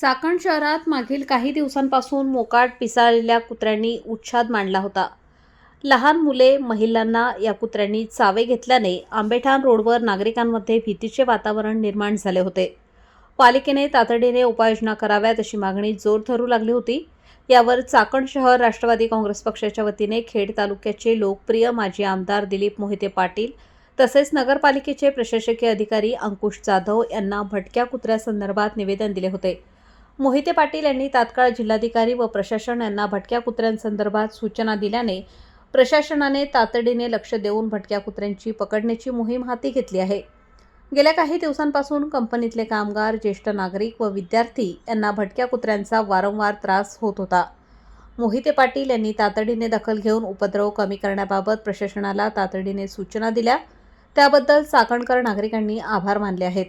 चाकण शहरात मागील काही दिवसांपासून मोकाट पिसाळलेल्या कुत्र्यांनी उच्छाद मांडला होता. लहान मुले महिलांना या कुत्र्यांनी चावे घेतल्याने आंबेठाण रोडवर नागरिकांमध्ये भीतीचे वातावरण निर्माण झाले होते. पालिकेने तातडीने उपाययोजना कराव्यात अशी मागणी जोर धरू लागली होती. यावर चाकण शहर राष्ट्रवादी काँग्रेस पक्षाच्या वतीने खेड तालुक्याचे लोकप्रिय माजी आमदार दिलीप मोहिते पाटील तसेच नगरपालिकेचे प्रशासकीय अधिकारी अंकुश जाधव यांना भटक्या कुत्र्यासंदर्भात निवेदन दिले होते. मोहिते पाटील यांनी तात्काळ जिल्हाधिकारी व प्रशासन यांना भटक्या कुत्र्यांसंदर्भात सूचना दिल्याने प्रशासनाने तातडीने लक्ष देऊन भटक्या कुत्र्यांची पकडण्याची मोहीम हाती घेतली आहे. गेल्या काही दिवसांपासून कंपनीतले कामगार ज्येष्ठ नागरिक व विद्यार्थी यांना भटक्या कुत्र्यांचा वारंवार त्रास होत होता. मोहिते पाटील यांनी तातडीने दखल घेऊन उपद्रव कमी करण्याबाबत प्रशासनाला तातडीने सूचना दिल्या. त्याबद्दल चाकणकर नागरिकांनी आभार मानले आहेत.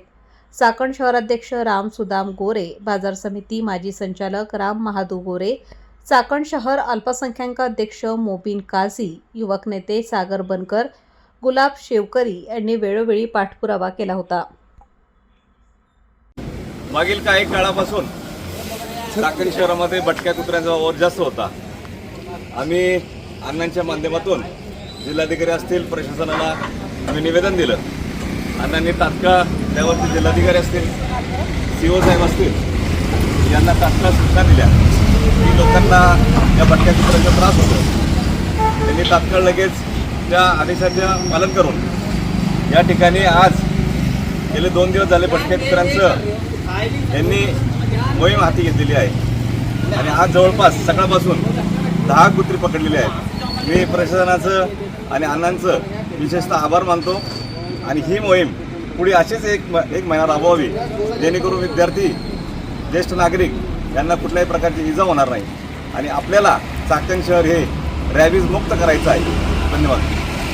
चाकण शहराध्यक्ष राम सुदाम गोरे बाजार समिती माजी संचालक राम महादू गोरे चाकण शहर अल्पसंख्याक अध्यक्ष मोबिन काझी युवक नेते सागर बनकर गुलाब शेवकरी यांनी वेळोवेळी पाठपुरावा केला होता. मागील काही काळापासून चाकण शहरामध्ये भटक्या कुत्र्यांचा वावर जास्त होता. आम्ही अण्णांच्या माध्यमातून जिल्हाधिकारी असतील प्रशासनाला आम्ही निवेदन दिलं. अण्णांनी तात्काळ त्यावरती जिल्हाधिकारी असतील सी ओ साहेब असतील यांना तात्काळ सूचना दिल्या. की लोकांना या भटक्या कुत्र्यांचा त्रास होतो त्यांनी तात्काळ लगेच त्या आदेशाचं पालन करून या ठिकाणी आज गेले दोन दिवस झाले भटक्या कुत्र्यांचं यांनी मोहीम हाती घेतलेली आहे. आणि आज जवळपास सकाळपासून दहा कुत्री पकडलेली आहेत. मी प्रशासनाचं आणि अण्णांचं विशेषतः आभार मानतो. आणि ही मोहीम पुढे अशीच एक म एक महिना राबवावी. जेणेकरून विद्यार्थी ज्येष्ठ नागरिक यांना कुठल्याही प्रकारची इजा होणार नाही. आणि आपल्याला चाकण शहर हे रॅबीज मुक्त करायचं आहे. धन्यवाद.